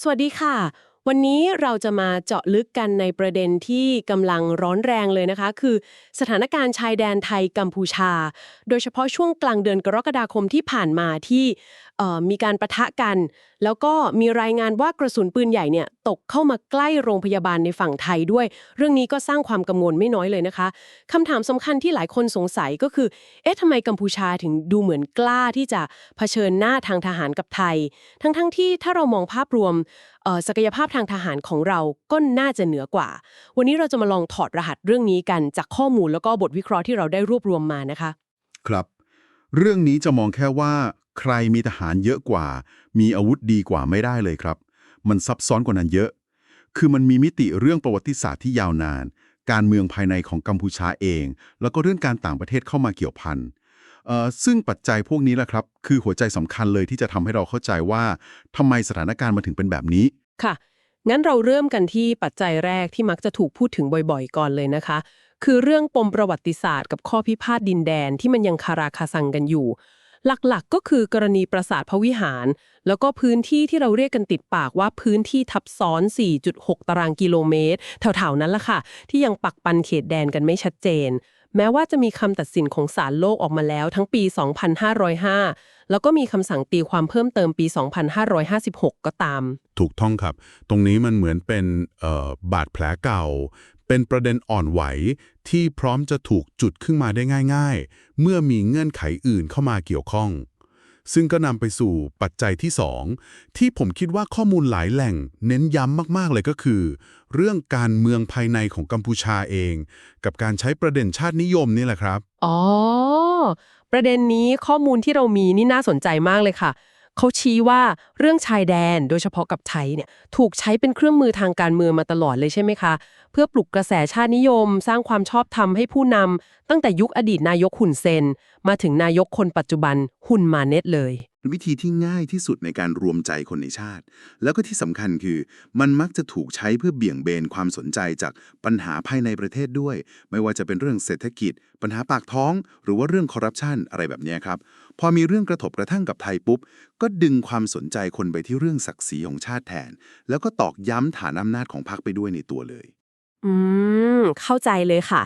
สวัสดีค่ะ วันนี้เราจะมาเจาะลึกกันในประเด็นที่กำลังร้อนแรงเลยนะคะ คือสถานการณ์ชายแดนไทยกัมพูชา โดยเฉพาะช่วงกลางเดือนกรกฎาคมที่ผ่านมาที่ มีการประทะกัน แล้วก็มีรายงานว่ากระสุนปืนใหญ่เนี่ยตกเข้ามาใกล้โรงพยาบาลในฝั่งไทยด้วย เรื่องนี้ก็สร้างความกังวลไม่น้อยเลยนะคะคำถามสำคัญที่หลายคนสงสัยก็คือ เอ๊ะทำไมกัมพูชาถึงดูเหมือนกล้าที่จะเผชิญหน้าทางทหารกับไทย ทั้งๆที่ถ้าเรามองภาพรวมศักยภาพทางทหารของเราก็น่าจะเหนือกว่า วันนี้เราจะมาลองถอดรหัสเรื่องนี้กันจากข้อมูลแล้วก็บทวิเคราะห์ที่เราได้รวบรวมมานะคะ ครับ เรื่องนี้จะมองแค่ว่า ใครมีทหารเยอะกว่า มีอาวุธดีกว่าไม่ได้เลยครับ มันซับซ้อนกว่านั้นเยอะ คือมันมีมิติเรื่องประวัติศาสตร์ที่ยาวนาน การเมืองภายในของกัมพูชาเอง แล้วก็เรื่องการต่างประเทศเข้ามาเกี่ยวพันเอ่อซึ่งปัจจัยพวกนี้แหละครับ คือหัวใจสำคัญเลยที่จะทำให้เราเข้าใจว่าทำไมสถานการณ์มาถึงเป็นแบบนี้ค่ะ งั้นเราเริ่มกันที่ปัจจัยแรกที่มักจะถูกพูดถึงบ่อยๆ ก่อนเลยนะคะ คือเรื่องปมประวัติศาสตร์ กับข้อพิพาทดินแดนที่มันยังคาราคาซังกันอยู่ หลักๆก็คือกรณีปราสาทพระวิหาร แล้วก็พื้นที่ที่เราเรียกกันติดปากว่าพื้นที่ทับซ้อน 4.6 ตารางกิโลเมตร แถวๆนั้นละค่ะ ที่ยังปักปันเขตแดนกันไม่ชัดเจน แม้ว่าจะมีคำตัดสินของศาลโลกออกมาแล้วทั้งปี 2505 แล้วก็มีคำสั่งตีความเพิ่มเติมปี 2556 ก็ตาม ถูกต้องครับ ตรงนี้มันเหมือนเป็นบาดแผลเก่า เป็นประเด็นอ่อนไหวที่พร้อมจะถูกจุดขึ้นมาได้ง่าย ๆ เมื่อมีเงื่อนไขอื่นเข้ามาเกี่ยวข้อง ซึ่งก็นำไปสู่ปัจจัยที่ 2 ที่ผมคิดว่าข้อมูลหลายแหล่ง เน้นย้ำมากๆเลยก็คือ เรื่องการเมืองภายในของกัมพูชาเอง กับการใช้ประเด็นชาตินิยมนี่แหละครับ อ๋อ ประเด็นนี้ข้อมูลที่เรามีนี่น่าสนใจมากเลยค่ะ เขาชี้ว่าเรื่องชายแดนโดยเฉพาะกับไทยเนี่ยถูกใช้เป็นเครื่องมือทางการเมืองมาตลอดเลยใช่ไหมคะ เพื่อปลุกกระแสชาตินิยม สร้างความชอบธรรมให้ผู้นำตั้งแต่ยุคอดีตนายกหุ่นเซน มาถึงนายกคนปัจจุบันหุ่นมาเน็ตเลย วิธีที่ง่ายที่สุดในการรวมใจคนในชาติ แล้วก็ที่สำคัญคือ มันมักจะถูกใช้เพื่อเบี่ยงเบนความสนใจจากปัญหาภายในประเทศด้วย ไม่ว่าจะเป็นเรื่องเศรษฐกิจ ปัญหาปากท้อง หรือว่าเรื่องคอร์รัปชันอะไรแบบนี้ครับ พอมีเรื่องกระทบกระทั่งกับไทยปุ๊บ ก็ดึงความสนใจคนไปที่เรื่องศักดิ์ศรีของชาติแทน แล้วก็ตอกย้ำฐานอำนาจของพรรคไปด้วยในตัวเลย อืม เข้าใจเลยค่ะ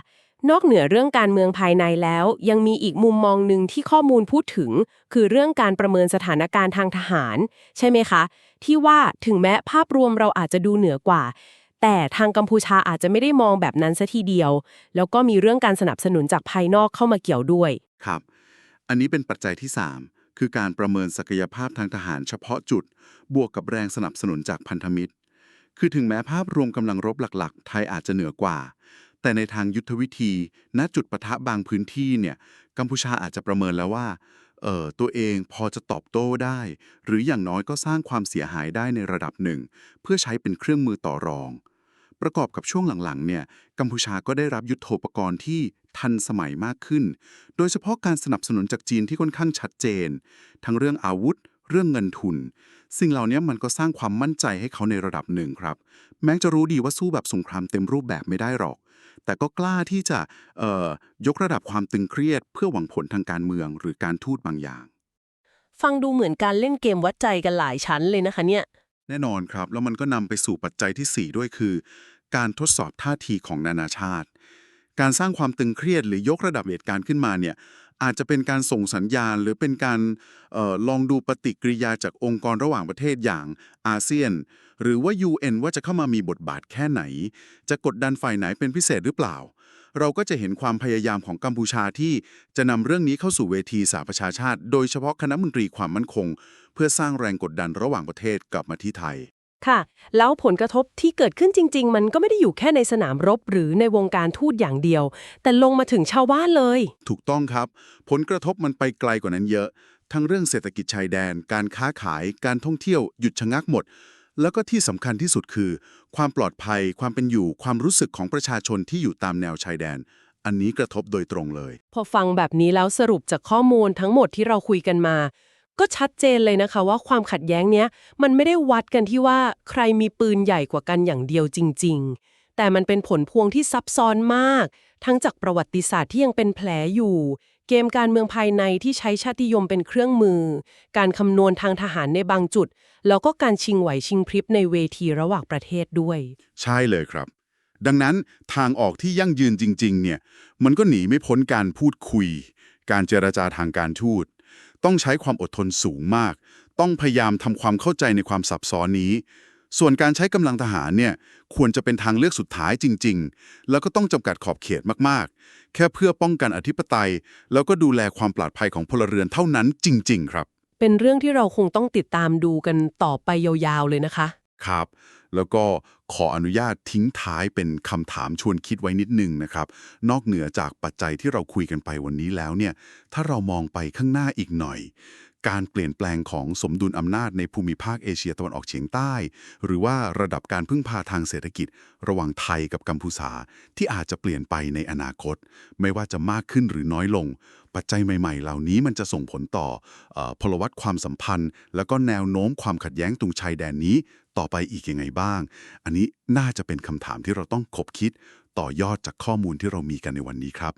นอกเหนือเรื่องการเมืองภายในแล้ว ยังมีอีกมุมมองหนึ่งที่ข้อมูลพูดถึง คือเรื่องการประเมินสถานการณ์ทางทหาร ใช่ไหมคะ ที่ว่าถึงแม้ภาพรวมเราอาจจะดูเหนือกว่า แต่ทางกัมพูชาอาจจะไม่ได้มองแบบนั้นซะทีเดียว แล้วก็มีเรื่องการสนับสนุนจากภายนอกเข้ามาเกี่ยวด้วยครับ อันนี้เป็นปัจจัยที่ 3 คือการประเมินศักยภาพทางทหารเฉพาะจุด บวกกับแรงสนับสนุนจากพันธมิตร คือถึงแม้ภาพรวมกำลังรบหลัก ๆ ไทยอาจจะเหนือกว่า แต่ในทางยุทธวิธี ณจุดปะทะบางพื้นที่เนี่ยกัมพูชาอาจจะประเมินแล้วว่าเออตัวเองพอจะตอบโต้ได้ หรืออย่างน้อยก็สร้างความเสียหายได้ในระดับหนึ่ง เพื่อใช้เป็นเครื่องมือต่อรอง ประกอบกับช่วงหลังๆเนี่ยกัมพูชาก็ได้รับยุทธโธปกรณ์ที่ทันสมัยมากขึ้น โดยเฉพาะการสนับสนุนจากจีนที่ค่อนข้างชัดเจน ทั้งเรื่องอาวุธ เรื่องเงินทุน สิ่งเหล่านี้มันก็สร้างความมั่นใจให้เขาในระดับหนึ่งครับ แม้จะรู้ดีว่าสู้แบบสงครามเต็มรูปแบบไม่ได้หรอก แต่ก็กล้าที่จะเอ่อยกระดับความตึงเครียด เพื่อหวังผลทางการเมือง หรือการทูตบางอย่าง ฟังดูเหมือนการเล่นเกมวัดใจกันหลายชั้นเลยนะคะเนี่ยแน่นอนครับ แล้วมันก็นำไปสู่ปัจจัยที่ 4 ด้วยคือ การทดสอบท่าทีของนานาชาติ การสร้างความตึงเครียดหรือยกระดับเหตุการณ์ขึ้นมาเนี่ย อาจจะเป็นการส่งสัญญาณ หรือเป็นการออลองดูปฏิกิริยาจากองค์กรระหว่างประเทศอย่างอาเซียน หรือว่า UN ว่าจะเข้ามามีบทบาทแค่ไหน จะกดดันฝ่ายไหนเป็นพิเศษหรือเปล่า เราก็จะเห็นความพยายามของกัมพูชาที่จะนำเรื่องนี้เข้าสู่เวทีสหประชาชาติ โดยเฉพาะคณะมนตรีความมั่นคง เพื่อสร้างแรงกดดันระหว่างประเทศกลับมาที่ไทย ค่ะ แล้วผลกระทบที่เกิดขึ้นจริง ๆ มันก็ไม่ได้อยู่แค่ในสนามรบหรือในวงการทูตอย่างเดียว แต่ลงมาถึงชาวบ้านเลย ถูกต้องครับ ผลกระทบมันไปไกลกว่านั้นเยอะ ทั้งเรื่องเศรษฐกิจชายแดน การค้าขาย การท่องเที่ยวหยุดชะงักหมด แล้วก็ที่สำคัญที่สุดคือ ความปลอดภัย ความเป็นอยู่ ความรู้สึกของประชาชนที่อยู่ตามแนวชายแดน อันนี้กระทบโดยตรงเลย พอฟังแบบนี้แล้วสรุปจากข้อมูลทั้งหมดที่เราคุยกันมา ก็ชัดเจนเลยนะคะว่าความขัดแย้งเนี้ยมันไม่ได้วัดกันที่ว่าใครมีปืนใหญ่กว่ากันอย่างเดียวจริง ๆ แต่มันเป็นผลพวงที่ซับซ้อนมาก ทั้งจากประวัติศาสตร์ที่ยังเป็นแผลอยู่ เกมการเมืองภายในที่ใช้ชาติยมเป็นเครื่องมือ การคำนวณทางทหารในบางจุด แล้วก็การชิงไหวชิงพริบในเวทีระหว่างประเทศด้วย ใช่เลยครับ ดังนั้นทางออกที่ยั่งยืนจริง ๆ เนี่ย มันก็หนีไม่พ้นการพูดคุย การเจรจาทางการทูต ต้องใช้ความอดทนสูงมาก ต้องพยายามทำความเข้าใจในความซับซ้อนนี้ ส่วนการใช้กำลังทหารเนี่ยควรจะเป็นทางเลือกสุดท้ายจริง ๆ แล้วก็ต้องจำกัดขอบเขตมากๆ แค่เพื่อป้องกันอธิปไตย แล้วก็ดูแลความปลอดภัยของพลเรือนเท่านั้นจริง ๆ ครับ เป็นเรื่องที่เราคงต้องติดตามดูกันต่อไปยาวๆเลยนะคะ ครับ แล้วก็ขออนุญาตทิ้งท้ายเป็นคำถามชวนคิดไว้นิดนึงนะครับ นอกเหนือจากปัจจัยที่เราคุยกันไปวันนี้แล้วเนี่ย ถ้าเรามองไปข้างหน้าอีกหน่อย การเปลี่ยนแปลงของสมดุลอำนาจในภูมิภาคเอเชียตะวันออกเฉียงใต้ หรือว่าระดับการพึ่งพาทางเศรษฐกิจ ระหว่างไทยกับกัมพูชาที่อาจจะเปลี่ยนไปในอนาคต ไม่ว่าจะมากขึ้นหรือน้อยลง ปัจจัยใหม่ๆ เหล่านี้มันจะส่งผลต่ออพลวัตความสัมพันธ์ แล้วก็แนวโน้มความขัดแย้งตรงชายแดนนี้ต่อไปอีกยังไงบ้าง อันนี้น่าจะเป็นคำถามที่เราต้องคบคิด ต่อยอดจากข้อมูลที่เรามีกันในวันนี้ครับ